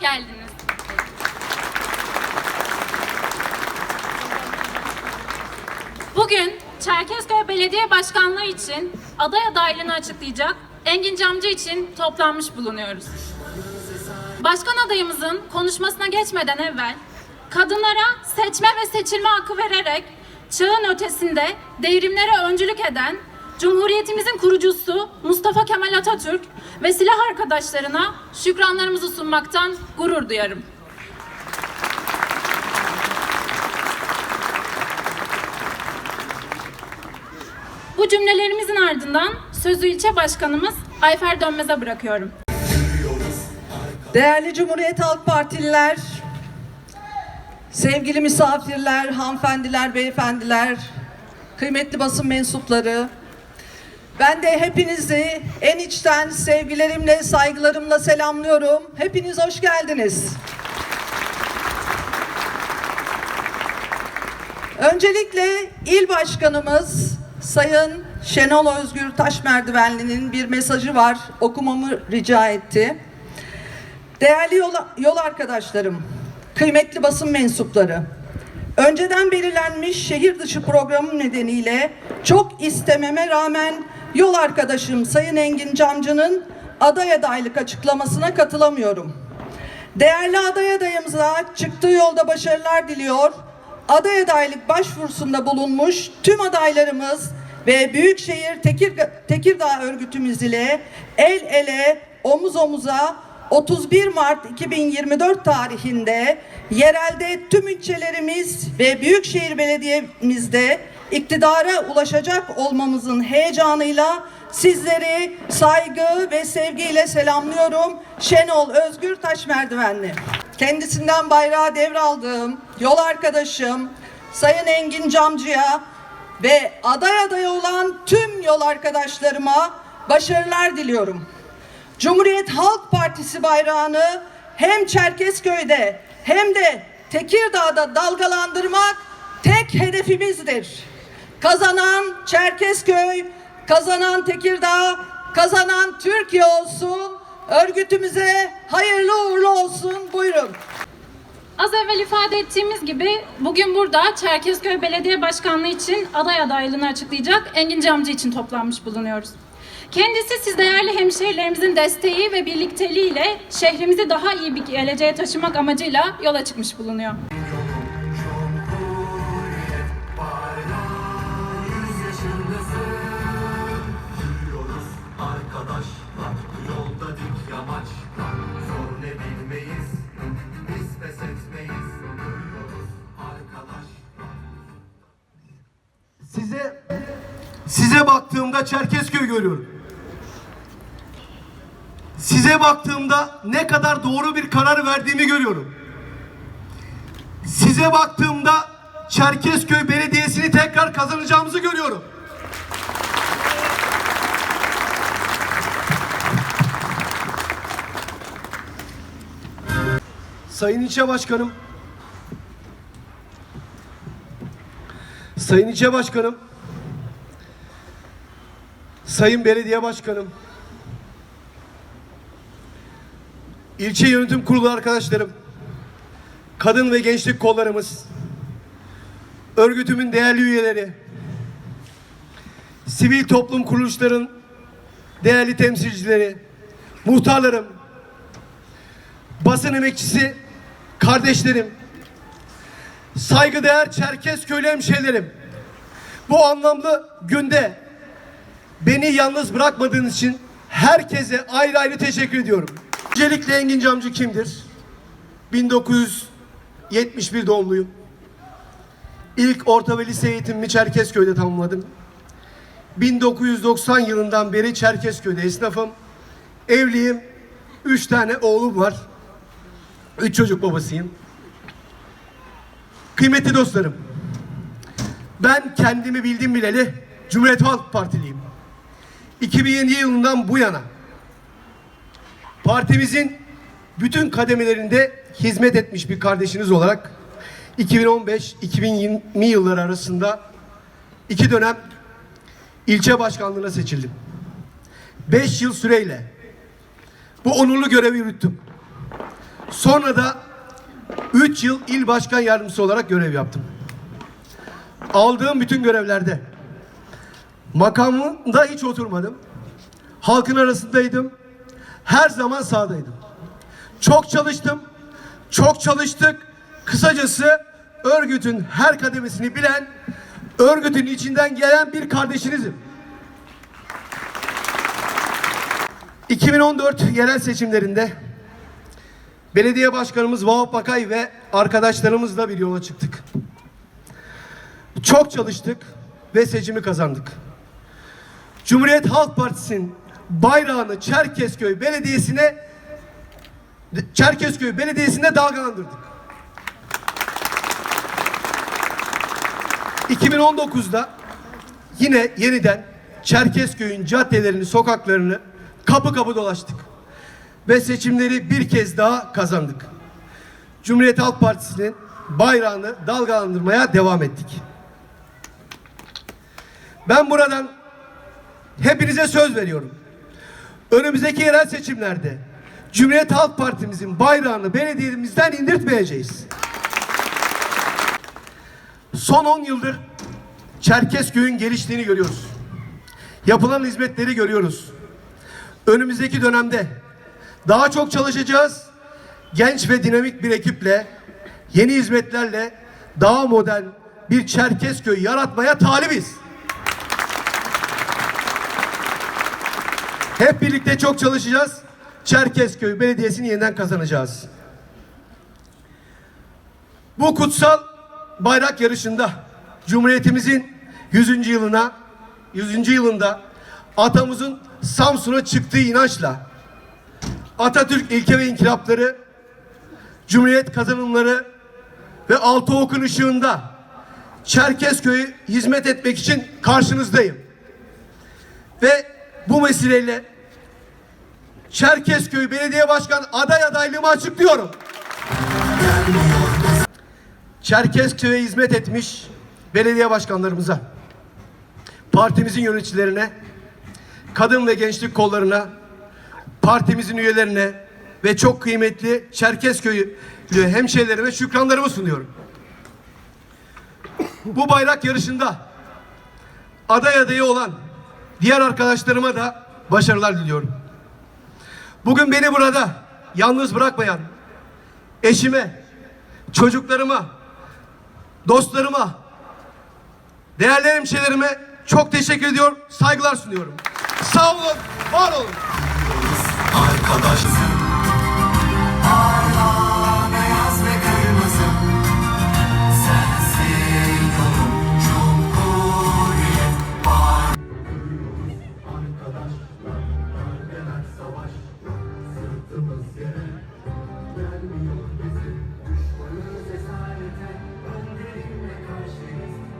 geldiniz. Bugün Çerkezköy Belediye Başkanlığı için aday adaylığını açıklayacak Engin Camcı için toplanmış bulunuyoruz. Başkan adayımızın konuşmasına geçmeden evvel kadınlara seçme ve seçilme hakkı vererek çağın ötesinde devrimlere öncülük eden Cumhuriyetimizin kurucusu Mustafa Kemal Atatürk ve silah arkadaşlarına şükranlarımızı sunmaktan gurur duyarım. Bu cümlelerimizin ardından sözü ilçe başkanımız Ayfer Dönmez'e bırakıyorum. Değerli Cumhuriyet Halk Partililer, sevgili misafirler, hanımefendiler, beyefendiler, kıymetli basın mensupları, ben de hepinizi en içten sevgilerimle, saygılarımla selamlıyorum. Hepiniz hoş geldiniz. Öncelikle il başkanımız Sayın Şenol Özgür Taşmerdivenli'nin bir mesajı var. Okumamı rica etti. Değerli yol, yol arkadaşlarım, kıymetli basın mensupları, önceden belirlenmiş şehir dışı programım nedeniyle çok istememe rağmen yol arkadaşım Sayın Engin Camcı'nın aday adaylık açıklamasına katılamıyorum. Değerli aday adayımıza çıktığı yolda başarılar diliyor. Aday adaylık başvurusunda bulunmuş tüm adaylarımız ve Büyükşehir Tekirga, Tekirdağ örgütümüz ile el ele omuz omuza 31 Mart 2024 tarihinde yerelde tüm ilçelerimiz ve Büyükşehir Belediye'mizde iktidara ulaşacak olmamızın heyecanıyla sizleri saygı ve sevgiyle selamlıyorum. Şenol Özgür Taşmerdivenli. Kendisinden bayrağı devraldığım yol arkadaşım Sayın Engin Camcı'ya ve aday adayı olan tüm yol arkadaşlarıma başarılar diliyorum. Cumhuriyet Halk Partisi bayrağını hem Çerkezköy'de hem de Tekirdağ'da dalgalandırmak tek hedefimizdir. Kazanan Çerkezköy, kazanan Tekirdağ, kazanan Türkiye olsun. Örgütümüze hayırlı uğurlu olsun. Buyurun. Az evvel ifade ettiğimiz gibi bugün burada Çerkezköy Belediye Başkanlığı için aday adaylığını açıklayacak Engin Camcı için toplanmış bulunuyoruz. Kendisi siz değerli hemşehrilerimizin desteği ve birlikteliğiyle şehrimizi daha iyi bir geleceğe taşımak amacıyla yola çıkmış bulunuyor. Size size baktığımda Çerkezköy görüyorum. Size baktığımda ne kadar doğru bir karar verdiğimi görüyorum. Size baktığımda Çerkezköy Belediyesi'ni tekrar kazanacağımızı görüyorum. Sayın İlçe Başkanım, Sayın İlçe Başkanım, Sayın Belediye Başkanım, İlçe Yönetim Kurulu arkadaşlarım, kadın ve gençlik kollarımız, örgütümün değerli üyeleri, sivil toplum kuruluşların değerli temsilcileri, muhtarlarım, basın emekçisi, kardeşlerim, saygıdeğer Çerkezköylü hemşehrilerim, bu anlamlı günde beni yalnız bırakmadığınız için herkese ayrı ayrı teşekkür ediyorum. Öncelikle Engin Camcı kimdir? 1971 doğumluyum. İlk orta ve lise eğitimimi Çerkezköy'de tamamladım. 1990 yılından beri Çerkezköy'de esnafım. Evliyim. Üç tane oğlum var. Üç çocuk babasıyım. Kıymetli dostlarım, ben kendimi bildim bileli Cumhuriyet Halk Partiliyim. 2007 yılından bu yana partimizin bütün kademelerinde hizmet etmiş bir kardeşiniz olarak 2015-2020 yılları arasında iki dönem ilçe başkanlığına seçildim. Beş yıl süreyle bu onurlu görevi yürüttüm. Sonra da 3 yıl il başkan yardımcısı olarak görev yaptım. Aldığım bütün görevlerde makamımda hiç oturmadım. Halkın arasındaydım. Her zaman sahadaydım. Çok çalıştım. Çok çalıştık. Kısacası örgütün her kademesini bilen, örgütün içinden gelen bir kardeşinizim. 2014 yerel seçimlerinde belediye başkanımız Vahap Bakay ve arkadaşlarımızla bir yola çıktık. Çok çalıştık ve seçimi kazandık. Cumhuriyet Halk Partisi'nin bayrağını Çerkezköy Belediyesi'ne Çerkezköy Belediyesi'nde dalgalandırdık. 2019'da yine yeniden Çerkezköy'ün caddelerini, sokaklarını kapı kapı dolaştık. Ve seçimleri bir kez daha kazandık. Cumhuriyet Halk Partisi'nin bayrağını dalgalandırmaya devam ettik. Ben buradan hepinize söz veriyorum. Önümüzdeki yerel seçimlerde Cumhuriyet Halk Partimizin bayrağını belediyemizden indirtmeyeceğiz. Son 10 yıldır Çerkezköy'ün geliştiğini görüyoruz. Yapılan hizmetleri görüyoruz. Önümüzdeki dönemde daha çok çalışacağız. Genç ve dinamik bir ekiple, yeni hizmetlerle daha modern bir Çerkezköy yaratmaya talibiz. Hep birlikte çok çalışacağız. Çerkezköy Belediyesi'ni yeniden kazanacağız. Bu kutsal bayrak yarışında Cumhuriyetimizin 100. yılına 100. yılında atamızın Samsun'a çıktığı inançla Atatürk ilke ve inkılapları Cumhuriyet kazanımları ve altı okun ışığında Çerkezköy'e hizmet etmek için karşınızdayım. Ve bu vesileyle Çerkezköy Belediye Başkan aday adaylığımı açıklıyorum. Çerkezköy'e hizmet etmiş belediye başkanlarımıza, partimizin yöneticilerine, kadın ve gençlik kollarına, partimizin üyelerine ve çok kıymetli Çerkezköylü hemşehrilerime şükranlarımı sunuyorum. Bu bayrak yarışında aday adayı olan diğer arkadaşlarıma da başarılar diliyorum. Bugün beni burada yalnız bırakmayan eşime, çocuklarıma, dostlarıma, değerli hemşehrilerime çok teşekkür ediyor, saygılar sunuyorum. Sağ olun, var olun.